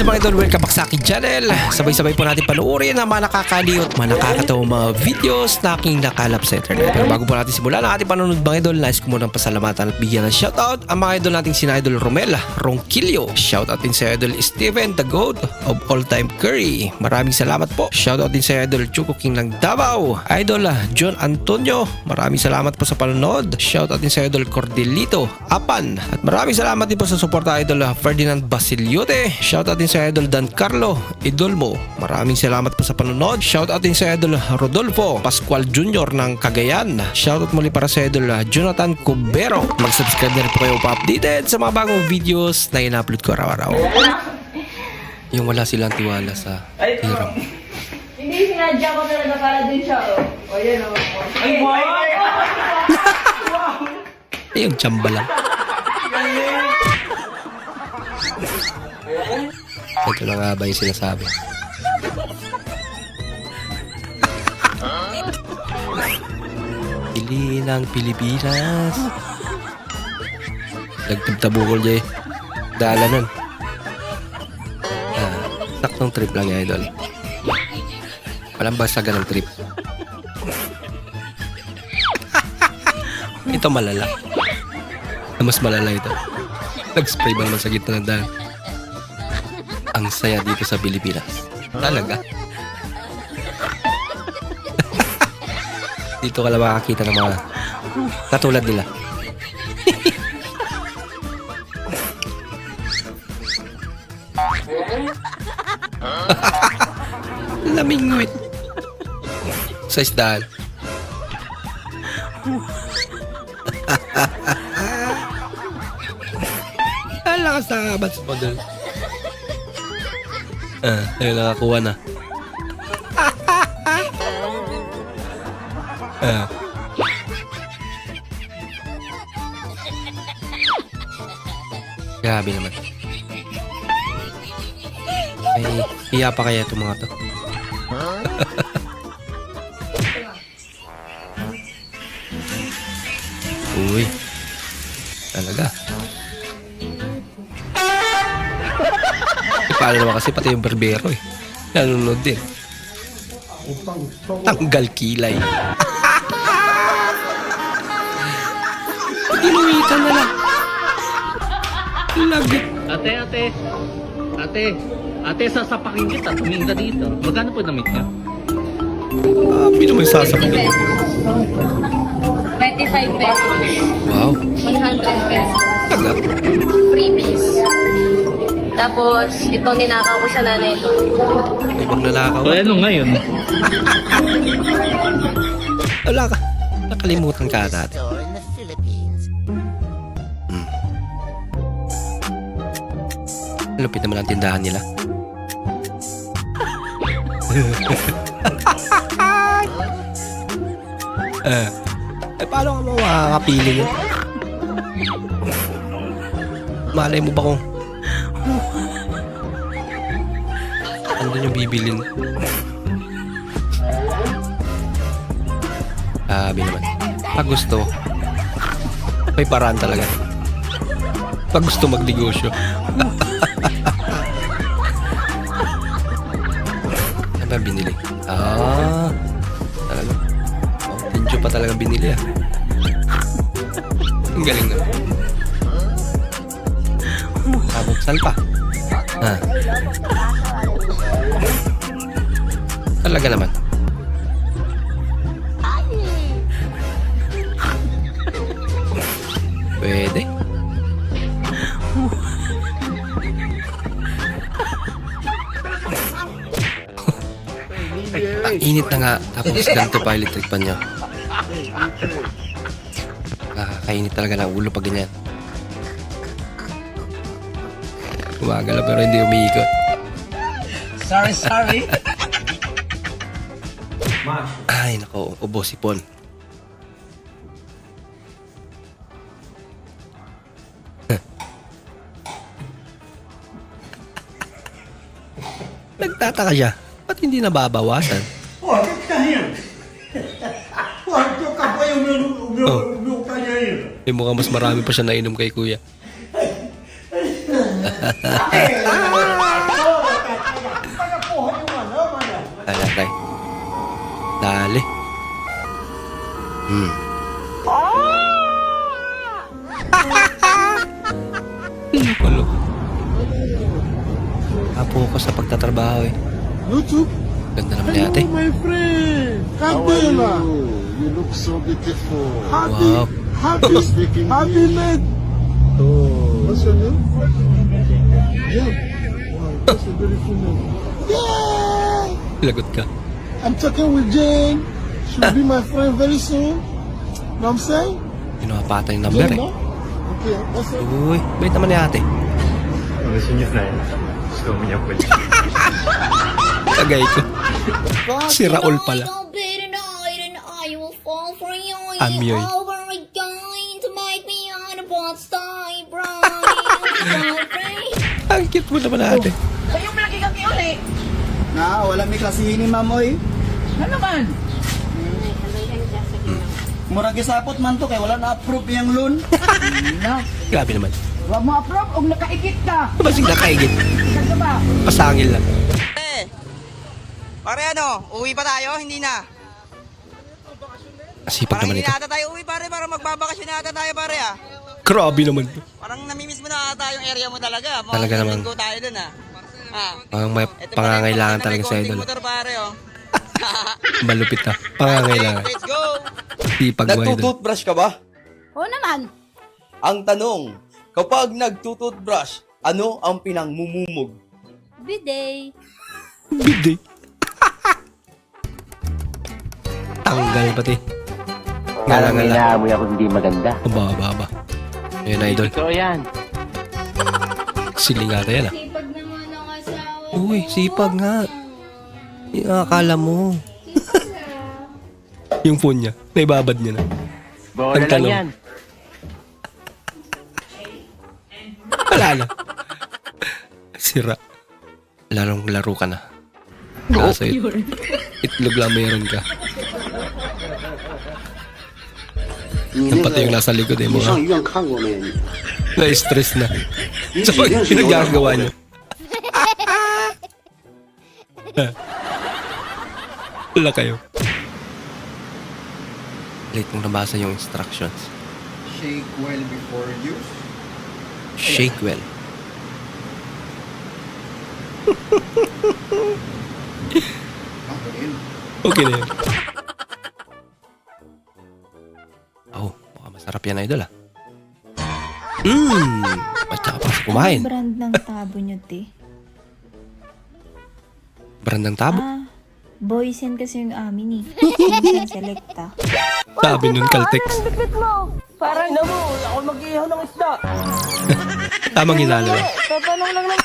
What's mga idol? Welcome back sa aking channel. Sabay-sabay po natin panuorin ang mga nakakaliw at mga nakakatawang mga videos na aking nakalap sa internet. Pero bago po natin simulan ang ating panonood mga idol, nais ko munang pasalamatan at bigyan ng shoutout ang mga idol nating sina Idol Romel, Ronquillo. Shoutout din sa Idol Steven, the GOAT of all time Curry. Maraming salamat po. Shoutout din sa Idol Chuko King ng Davao. Idol John Antonio, maraming salamat po sa panonood. Shoutout din sa Idol Cordelito, Apan. At maraming salamat din po sa suporta Idol Ferdinand Basiliote. Shoutout din sa Idol Dan Carlo Idolmo. Maraming salamat po sa panonood. Shoutout din sa Idol Rodolfo Pascual Jr. ng Cagayan. Shoutout muli para sa Idol Jonathan Cubero. Mag-subscribe na rin po kayo pa-updated sa mga bagong videos na ina-upload ko araw-araw. Yung wala silang tiwala sa hirap. Hindi sinadya ko talaga para din siya, oh. O, yan, oh. Ay, Eh, yung tsamba lang. Ito na nga ba yung sinasabi? Pili ng Pilipinas. Nagtabtabukol dyan eh. Dalanan. Ah, saktong trip lang yan, idol. Walang basagan ng trip. ito malala. Mas malala ito. Nag-spray ba naman sa gitna ng daan? Ang saya dito sa Pilipinas. Talaga. dito ka lang makakita ng mga katulad nila. Lamingwit. Sa isdaan. Ang lakas na kabat sa model. Ah, ayun, nakakuha na. ah. Grabe naman. Ay, hiya pa kaya itong mga to? Uy. Talaga. Paano naman kasi pati yung barbero eh. Nanonood din. Tanggal kilay. Inuwitan na lang. Lagit. Ate, ate. Ate. Ate, sasapakin kita. Tumingin ka dito. Magkano po damit ka? Ah, naman sasabihin. 25 pesos. Wow. 100 pesos. Taga. Freebies. Tapos, ito ninakaw ko sa nanay ko. Ibang lalakaw. O ano ngayon? Wala ka. Nakalimutan ka dati. Hmm. Lupit naman ang tindahan nila. eh, eh, paano ka mo makakapili yun? Malay mo ba kung ano yung bibilin? Sabi naman. Pag gusto, may paraan talaga. Pag gusto magnegosyo. ano ba binili? Ah, talaga. Oh, Tinjo pa talaga binili ah. Ang galing na. Nabuksan pa. Ah. Talaga naman. Pwede. Ang init na nga. Tapos ganito pa electric pan niya. Nakakainit talaga ng ulo pag ganyan. Gumagala pero hindi umiikot. Sorry, sorry. Ay, nako. Ubo sipon. Nagtataka siya. Ba't hindi nababawasan? Bakit kaya? Bakit ka pa yung Oh. umiyak ka niya yun? Eh, mukhang mas marami pa siya nainom kay kuya. Hmm. Apo ko sa pagtatrabaho eh. YouTube. Ganda naman ni ate. my friend. Candela. You look so beautiful. Happy. Wow. Happy. Speaking happy mate. Oh. What's your name? Jane. Wow, that's a beautiful name. Yeah. Lagot ka. I'm talking with Jane. She'll be my friend very soon. Know what I'm saying? Pinapatay yung number eh. Okay, that's it. Uy, bait naman ni ate. Gusto niyo friend? Gusto mo niya pala. Kagay ko. Si Raul pala. Amyoy. Ang cute mo naman ate. Kayo malaki kang kiyon eh. Na, wala may klasihin ni Mamoy. Ano naman? Murag isapot man to kay wala na approve yung loan. No. Grabe naman. Huwag mo approve kung nakaigit ka. Basig nakaigit. Ano ba? Pasangil lang. Eh, pare ano, uwi pa tayo? Hindi na. Sipag Parang naman hindi ito. na ata tayo uwi pare, parang magbabakasyon na ata tayo pare ah. Grabe naman. Parang namimiss mo na ata yung area mo talaga. Mga Talaga naman. linggo tayo dun ah. Ah. Parang may Ito pala yung pangangailangan na talaga sa konting idol. motor pare oh. Malupit na. Pangangailangan. Let's go! Sipag mo idol. Nagtututbrush ka ba? Oo naman. Ang tanong, kapag nagtututbrush, ano ang pinangmumumog? Bidet. Bidi. Tanggal pati. Ngala ngala. Inaamoy ako hindi maganda. Aba, aba, aba. Ayun, idol. Totoo yan. Siling ata yan ah. Sipag naman ang asawa Uy, sipag nga. Yung akala mo. yung phone niya. Naibabad niya na. Bola lang yan. Wala na. Sira. Larong laro ka na. Kaso it, itlog lang meron ka. Yung pati yung nasa likod eh mga. Na-stress na. So, yung nagagawa niya. Wala kayo. Late mong nabasa yung instructions. Shake well before use. Shake well. okay na yun. Oh, baka masarap yan, idol ah. Mmm, basta ka pa kumain. brand ng tabo nyo, te? Brandang tabo. Ah, boys yan kasi yung amin eh. Minsan selecta. Sabi nun, Caltex. Parang na mo, ako mag-ihaw ng isda. Tamang hinalo. Tatanong lang ng